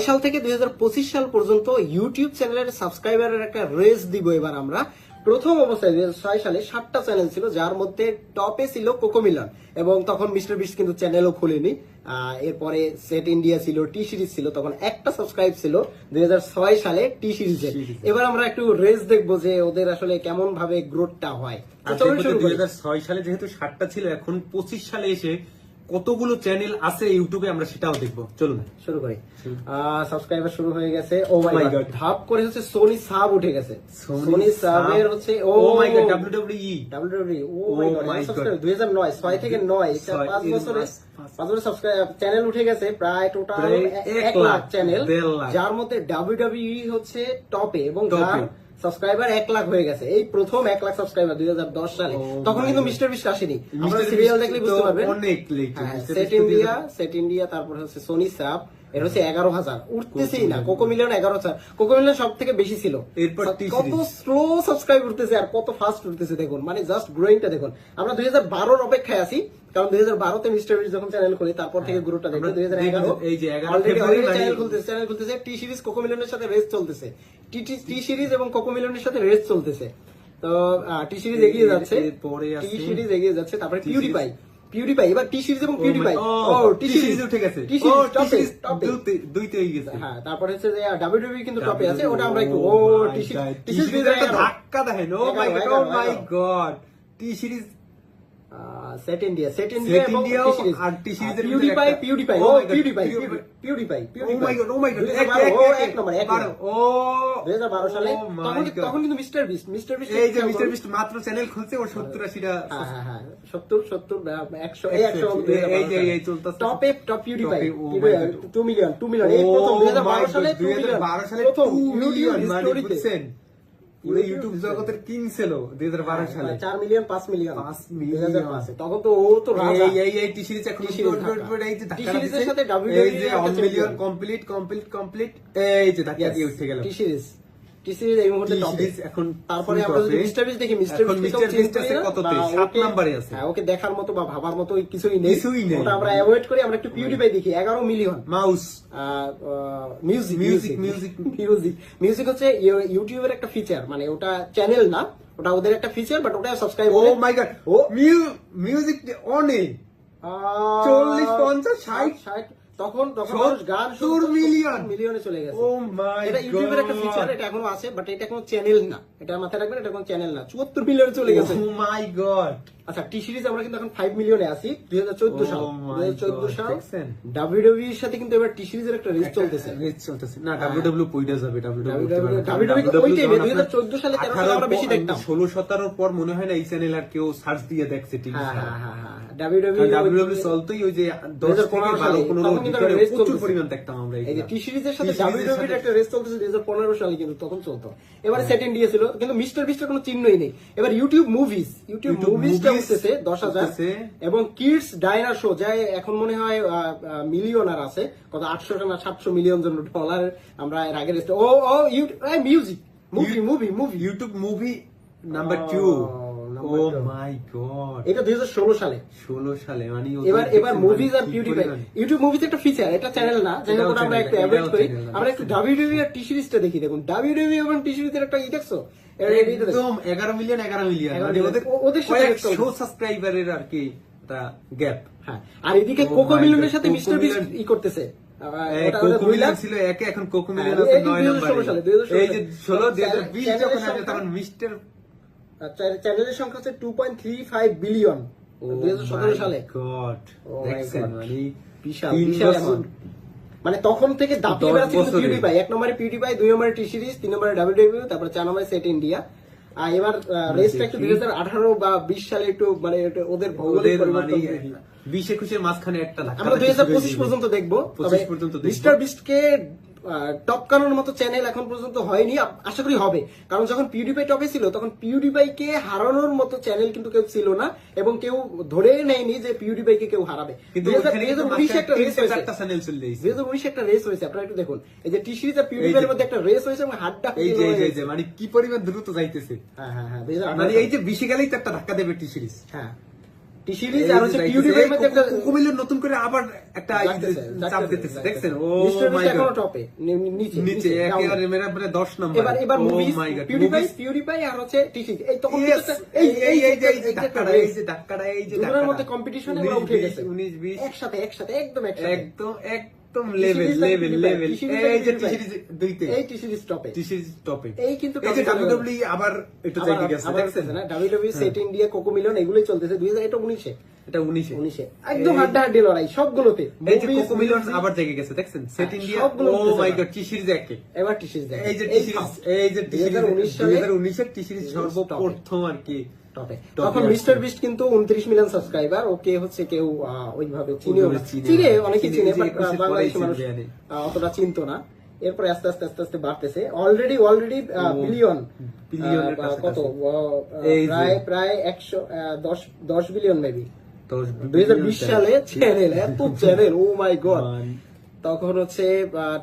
সাল থেকে দুই হাজার পঁচিশ সাল পর্যন্ত ইউটিউব চ্যানেলের সাবস্ক্রাইবারের একটা রেস দিব এবার আমরা। প্রথম অবস্থায় দুই সালে সাতটা চ্যানেল ছিল যার মধ্যে টপে ছিল কোকোমিলন এবং তখন মিস্টার বিস্ট কিন্তু চ্যানেলও খুলেনি। এরপরে সেট ইন্ডিয়া ছিল টি সিরিজ ছিল তখন একটা সাবস্ক্রাইব ছিল দুই হাজার ছয় সালে টি সিরিজে এবার আমরা একটু রেস দেখব যে ওদের আসলে কেমন ভাবে গ্রোথটা হয়। শুরু করি। 2006 সালে যেহেতু সাতটা ছিল এখন পঁচিশ সালে এসে কতগুলো চ্যানেল আছে ইউটিউবে আমরা সেটাও দেখব। চলুন। শুরু করি। সাবস্ক্রাইবার শুরু হয়ে গেছে। Oh my God. ধাপ করে হচ্ছে সোনি সাব উঠে গেছে। সোনি সাবের হচ্ছে ও my God WWE WWE oh my God subscribe 2009 ছয় থেকে 9 এটা ছয়, বছরে পাঁচ- পাঁচ। পাঁচ বছরে সাবস্ক্রাইব চ্যানেল উঠে গেছে প্রায় টোটাল এক 1 লাখ চ্যানেল যার মধ্যে WWE হচ্ছে টপে এবং যার। সাবস্ক্রাইবার এক লাখ হয়ে গেছে। এই প্রথম এক লাখ সাবস্ক্রাইবার দুই হাজার দশ সালে। তখন কিন্তু মিস্টার বিস্ট আসেনি। আপনারা সিরিয়াল দেখলে বুঝতে পারবেন। অনেক. সেট ইন্ডিয়া সেট ইন্ডিয়া তারপর হচ্ছে সোনি সাব এর হচ্ছে এগারো হাজার। উঠতেছেই না। কোকো মিলিয়ন এগারো হাজার। কোকো মিলিয়ন সব থেকে বেশি ছিল। এরপর কত স্লো সাবস্ক্রাইব উঠতেছে আর কত ফাস্ট উঠতেছে দেখুন। মানে জাস্ট গ্রোয়িংটা দেখুন। আমরা দুই হাজার বারোর অপেক্ষায় আছি কারণ দুই হাজার বারোতে মিস্টার বিস্ট যখন চ্যানেল খুলি তারপর থেকে গ্রোথটা দেখব আমরা দুই হাজার এগারো এই যে 11 অলরেডি ফেব্রুয়ারি চ্যানেল খুলতেছে চ্যানেল খুলতেছে। টি সিরিজ কোকো মিলিয়নের সাথে রেস চলতেছে। টি টি সিরিজ এবং কোকো মিলিয়নের সাথে রেস চলতেছে। তো টি সিরিজ এগিয়ে যাচ্ছে। এরপরে টি সিরিজ এগিয়ে যাচ্ছে। তারপরে T-Series। পিউরিপাই এবার টি সিরিজ এবং পিউরিপাই ও টি সিরিজ উঠে গেছে। টি সিরিজ টপ টপে দুইতে দুইতে হয়ে গেছে। হ্যাঁ তারপরে হচ্ছে যে ডাব্লিউডব্লিউ কিন্তু টপে আছে ওটা আমরা একটু ও টি সিরিজ টি সিরিজ ধাক্কা দেখেন ও my God oh my God T Series set India set India Set এবং India টি সিরিজ আর পিউরিপাই ভিতরে পিউরিপাই একটা- ও পিউরিপাই Pewdiepie. পিউরিপাই ও মাই গড ও এক নম্বর এক ও। 2012 সালে Oh তখন তখন কিন্তু মিস্টার বিস্ট মিস্টার বিস্ট এই যে মিস্টার বিস্ট মাত্র চ্যানেল খুলছে ওর 70 80টা হ্যাঁ হ্যাঁ হ্যাঁ সত্তর সত্তর একশো এই একশো এই- এই যে এই চলতেছে। টপে টপ পিউরিফাই Top এ, oh my God. Two million two million এই Oh প্রথম দুই হাজার my বারো God, সালে টু 2012 সালে প্রথম 2 মিলিয়ন মানে বুঝছেন? পুরো ইউটিউব জগতের কিং ছিল 2012 সালে চার মিলিয়ন পাঁচ মিলিয়ন পাঁচ মিলিয়ন হাজার। তখন তো ও তো এই এই এই টি সিরিজ এখন এই যে এর দিচ্ছে। সাথে WWE এই যে মিলিয়ন কমপ্লিট কমপ্লিট কমপ্লিট এই যে ধাক্কা দিয়ে উঠে গেল টি সিরিজ টি সিরিজ এই মুহূর্তে টপে এখন তারপরে আমরা যদি মিস্টার বিস্ট দেখি মিস্টার Mr. Beast সাত নাম্বারে আছে। হ্যাঁ ওকে দেখার মতো বা ভাবার মতো কিছুই নেই। কিছুই নেই। ওটা আমরা অ্যাভয়েড করি আমরা একটু পিউরিফাই দেখি এগারো million mouse music music music. Music music হচ্ছে ইউটিউবের একটা ফিচার মানে ওটা চ্যানেল না ওটা ওদের একটা ফিচার বাট ওটা subscribe oh my god O music অনেক চল্লিশ, পঞ্চাশ, ষাট। ষাট। তখন তখন মানুষ গান মিলিয়ন। মিলিয়নে চলে গেছে। ও মাই এটা ইউটিউবের একটা ফিচার এটা এখনও আছে বাট এটা কোনো চ্যানেল না। এটা মাথায় রাখবেন এটা কোনো চ্যানেল না। চুয়াত্তর মিলিয়নে চলে গেছে। ও মাই গড আচ্ছা টি সিরিজ আমরা কিন্তু এখন ফাইভ মিলিয়নে আছি দুই হাজার চোদ্দ সাল। Oh my দুই হাজার চোদ্দ God, সাল দেখছেন? ডাব্লিউডব্লিউ এর সাথে কিন্তু এবার টি সিরিজের একটা রেস চলতেছে। রেস চলতেছে। না ডাব্লিউডব্লিউ পইটা যাবে ডাব্লিউডব্লিউ WWE ওই এ 2014 সালে, 13 সালে আমরা বেশি দেখতাম। ষোলো সতেরোর পর মনে হয় না এই চ্যানেল আর কেউ সার্চ দিয়ে দেখছে টিভি হ্যাঁ হ্যাঁ হ্যাঁ হ্যাঁ। ডাব্লিউডব্লিউ ডাব্লিউডব্লিউ চলতোই ওই যে দশ থেকে 2015 বারো সালে, পনেরো তখন কিন্তু ভিতরে race প্রচুর পরিমাণ দেখতাম আমরা এই যে টি সিরিজের সাথে T-Series এর ডাব্লিউডব্লিউ সাথে- একটা রেস চলতেছে দুই হাজার পনেরো সালে কিন্তু তখন চলতো। এবারে সেট ইন্ডিয়া ছিল কিন্তু মিস্টার বিস্টের কোনো চিহ্নই নেই। এবার ইউটিউব মুভিজ ইউটিউব মুভিজটা উঠতেছে দশ হাজার। এবং কিডস ডায়না শো এখন মনে হয় মিলিয়নার আছে কত আটশো না সাতশো মিলিয়ন জন ডলার আমরা এর আগে ও ও music movie movie movie YouTube movie number two oh my God এটা দুই হাজার ষোলো সালে। ষোলো সালে মানে এবার এবার মুভিজ আর পিউটিফাই ইউটিউব মুভিজ একটা ফিচার এটা চ্যানেল না। যাই হোক আমরা একটু না, করি। আমরা একটু ডাব্লিউডব্লিউ এর টি সিরিজটা দেখি। দেখুন ডাব্লিউডব্লিউ এবং টি সিরিজের একটা ই দেখছ? এর এই যে দেখো। একদম এগারো মিলিয়ন এগারো মিলিয়ন 11 million। ওদের ও- ওদের সাথে কয়েকশো চলছে। সাবস্ক্রাইবারের আর কি একটা গ্যাপ হ্যাঁ আর এদিকে Oh কোকো my মিলনের সাথে মিস্টার বিস্ট ই করতেছে। লাখ। ছিল একে এখন কোকো হ্যাঁ, এই আছে যে নয় 2016 নম্বরে এই যে ষোলো দুই হাজার বিশ চ্যানেলের যখন আছে তখন মিস্টার চ্যানেলের সংখ্যা হচ্ছে two point three five billion দুই হাজার সতেরো সালে। গড my দেখছেন God. মানে বিশাল বিশাল মানে তখন থেকে দাপিয়ে বেড়াচ্ছে কিন্তু। পিউডিপাই এক নম্বরে পিউডিপাই দুই নম্বরে টি সিরিজ তিন নম্বরে ডাব্লিউডব্লিউ তারপরে চার নম্বরে সেট ইন্ডিয়া আর এবার রেসটা একটু দুই হাজার আঠারো বা বিশ সালে একটু মানে ওদের ভৌগোলিক মানে পরিবর্তন বিশ একুশের মাঝখানে একটা আমরা দুই হাজার পঁচিশ পর্যন্ত দেখব। 25 পর্যন্ত। মিস্টার বিস্টকে টপ কানোর মতো চ্যানেল এখন পর্যন্ত হয়নি আশা করি হবে। কারণ যখন পিউডিপাই টপে ছিল তখন পিউডিপাইকে হারানোর মতো চ্যানেল কিন্তু কেউ ছিল না এবং কেউ ধরে নেয়নি যে পিউডিপাইকে কেউ হারাবে। দুই হাজার- উনিশে একটা রেস হয়েছে। চ্যানেল চলে দুই হাজার উনিশে একটা রেস হয়েছে আপনারা একটু দেখুন। এই যে টি সিরিজ আর পিউডিপাইয়ের মধ্যে একটা রেস হয়েছে এবং এই যে এই যে- মানে কি পরিমাণ দ্রুত যাইতেছে। হ্যাঁ হ্যাঁ হ্যাঁ মানে এই যে বেশি গেলেই তো একটা ধাক্কা দেবে টি সিরিজ হ্যাঁ। টি সিরিজ আর হচ্ছে পিউডিপাইয়ের মধ্যে একটা কুমিল্লের নতুন করে আবার একটা চাপ দিতেছে দেখছেন? ও মাই গড টপে নিচে নিচে একেবারে মেরা মানে 10 নাম্বার এবার মুভিজ আর হচ্ছে এই তখন কিন্তু একটা- এই এই এই যে এই ধাক্কাটা এই যে ধাক্কাটা এই যে ধাক্কাটা। মধ্যে কম্পিটিশন 19, উঠে গেছে। 19 20 একসাথে একসাথে একদম একসাথে। একদম একদম লেভেল লেভেল লেভেল এই যে টি সিরিজ দুইতে। এই টি সিরিজ টপে টি সিরিজ টপে এই কিন্তু এই যে টপে ডাব্লিউডব্লিউ আবার একটু জায়গা গেছে দেখছেন? না? W W set India Cocomelon এগুলোই চলতেছে। দুই হাজার এটা উনিশে। এটা 19 এ একদম হাড্ডাহাড্ডি লড়াই সবগুলোতে। এই যে কোকো মিলন আবার জায়গা গেছে দেখছেন? Set India oh my God T Series একে। এবার টি সিরিজ এই যে টি সিরিজ এই যে 2019 সালে 2019 এর টি সিরিজ সর্বপ্রথম আর কি। টপে তখন মিস্টার বিস্ট কিন্তু উনত্রিশ মিলিয়ন সাবস্ক্রাইবার ওকে হচ্ছে কেউ ওইভাবে চিনেও চিনে অনেকে চিনে, বাংলাদেশি মানুষ অতটা চিনতো না। এরপরে আস্তে আস্তে আস্তে আস্তে বাড়তেছে। অলরেডি অলরেডি বিলিয়ন কত। প্রায় প্রায় একশো দশ দশ বিলিয়ন মেবি দুই হাজার বিশ সালে চ্যানেল এত চ্যানেল ও মাই গড তখন হচ্ছে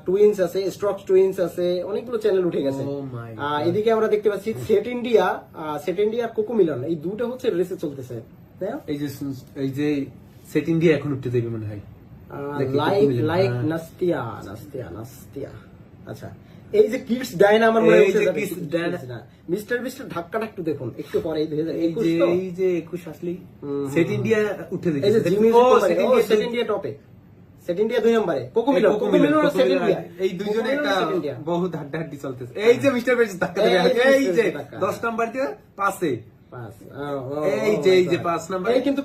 টুইন্স আছে স্ট্রক টুইন্স আছে অনেকগুলো চ্যানেল উঠে গেছে। Oh. এদিকে আমরা দেখতে পাচ্ছি সেট ইন্ডিয়া সেট ইন্ডিয়া আর কোকো মিলন এই দুটো হচ্ছে রেসে চলতেছে এই যে এই যে সেট ইন্ডিয়া এখন উঠতে যাবে মনে হয়। Like like. Nastya Nastya Nastya আচ্ছা এই যে কিডস ডায়না আমার মনে হচ্ছে Diana। মিস্টার বিস্টার ধাক্কাটা একটু দেখুন একটু পরে এই যে এই যে একুশ আসলেই সেট ইন্ডিয়া উঠে এই যে জিমি ও সেট ইন্ডিয়া টপে দুই নম্বরে। কোকো মিলন কোকো মিলন, এই দুইজনে একটা হাড্ডাহাড্ডি চলতেছে। এই যে মিস্টার ধাক্কা দেবে এই যে নাম্বার দিয়ে এই যে, এই যে পাঁচ নাম্বার। এই কিন্তু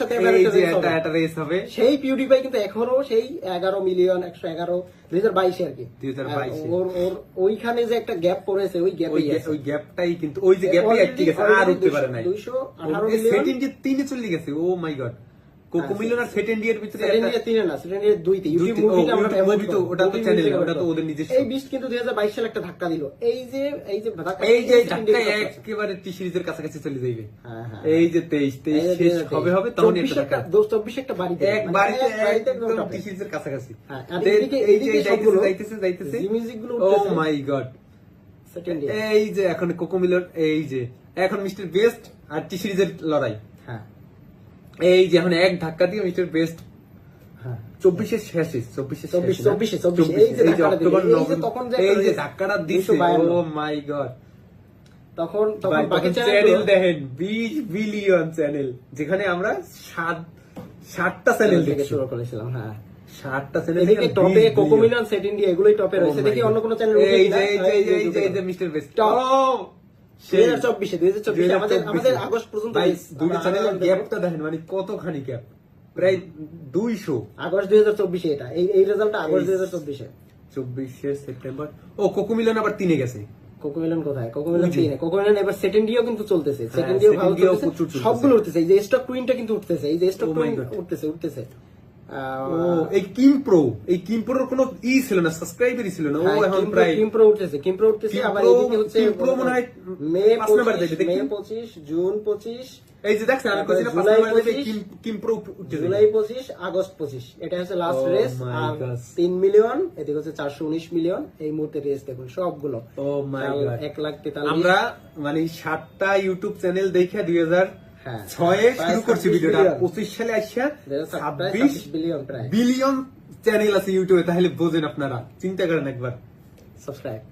সাথে রেস হবে। সেই পিউডিপাই কিন্তু এখনও সেই এগারো মিলিয়ন একশো এগারো দুই হাজার বাইশে আর কি। 2022 আর ওর ওর ওইখানে যে একটা গ্যাপ পড়েছে ওই ওই ওই গ্যাপটাই কিন্তু ওই যে আর উঠতে পারে মিলিয়ন ইন্ডিয়া চলে গেছে। ও মাই গড হ্যাঁ, আর ইন্ডিয়ার ভিতরে সেট একটা- তিনে না সেট ইন্ডিয়া দুইতে ইউটিউব মুভিটা আমরা YouTube তো, ওটা তো movie ওটা তো ওদের করব। নিজস্ব। এই বিস্ট কিন্তু সালে একটা ধাক্কা দিল। এই যে এই যে ধাক্কা এই যে ধাক্কা ধাক্কা। একেবারে টি সিরিজের কাছাকাছি চলে যাইবে। হ্যাঁ, হ্যাঁ। এই যে তেইশ তেইশ এই যে শেষ হবে হবে তখন চব্বিশে একটা একটা একটা বাড়িতে। এক বাড়িতে একদম একদম টপে। টি সিরিজের কাছাকাছি। এদিকে- এই যে এদিকে যাইতেছে যাইতেছে music গুলো ও মাই গড ইন্ডিয়া এই যে এখন কোকো মিলন এই যে এখন মিস্টার বেস্ট আর টি সিরিজের লড়াই। এই যে এখন এক ধাক্কা দিয়ে মিস্টার বেস্ট চব্বিশের শেষে চব্বিশের চব্বিশ, শেষে না? চব্বিশে, চব্বিশে, এই যে এই যে ধাক্কাটা দিল, অক্টোবর এই যে নভেম্বর। তখন এই যে ধাক্কাটা দিছে 252 ও মাই গড তখন তখন বাকি চ্যানেল চ্যানেল দেখেন বিশ বিলিয়ন চ্যানেল যেখানে আমরা সাত ষাটটা চ্যানেল থেকে শুরু করেছিলাম হ্যাঁ। ষাটটা চ্যানেল এদিকে টপে কোকোমিলন সেট ইন্ডিয়া এগুলোই টপে রয়েছে। দেখি অন্য কোনো চ্যানেল Oh এই যে এই যে এই যে এই যে এই যে মিস্টার বেস্ট গ্যাপটা দেখেন মানে কতখানি গ্যাপ প্রায় দুইশো। আগস্ট দুই হাজার চব্বিশে এটা। এই এই রেজাল্টটা আগস্ট দুই হাজার চব্বিশে। চব্বিশে সেপ্টেম্বর। ও কোকুমিলন আবার তিনে গেছে। কোকোমিলন কোথায়? কোকোমিলন। তিনে। কোকোমিলন এবার সেট ইন্ডিয়াও কিন্তু চলতেছে। হ্যাঁ, ভালো চলতেছে। সবগুলো উঠতেছে। এই যে স্টক টুইনটা কিন্তু উঠতেছে। এই যে স্টক Oh God. উঠতেছে উঠতেছে। এই কিম প্রো এই কিম প্রোর কোনো ই ছিল না সাবস্ক্রাইবারই ছিল না ও হ্যাঁ, এখন উঠতেছে উঠতেছে আবার এদিকে হচ্ছে মনে হয় মে। মে জুন এই যে দেখছেন আমি পাঁচ জুলাই নাম্বার যাবে পঁচিশ, কিম কিম প্রো উঠে জুলাই পঁচিশ আগস্ট পঁচিশ এটা হচ্ছে লাস্ট Oh রেস আর মিলিয়ন এদিকে হচ্ছে চারশো উনিশ মিলিয়ন এই মুহূর্তে রেস দেখুন সবগুলো ও মাই তাও গড এক লাখ আমরা মানে সাতটা ইউটিউব চ্যানেল দেখে দুই হাজার হ্যাঁ। ছয়ে প্রায় শুরু করছি ভিডিওটা পঁচিশ সালে আসিয়া ছাব্বিশ ছাব্বিশ বিলিয়ন বিলিয়ন চ্যানেল আছে ইউটিউবে তাহলে বোঝেন আপনারা। চিন্তা করেন একবার। সাবস্ক্রাইব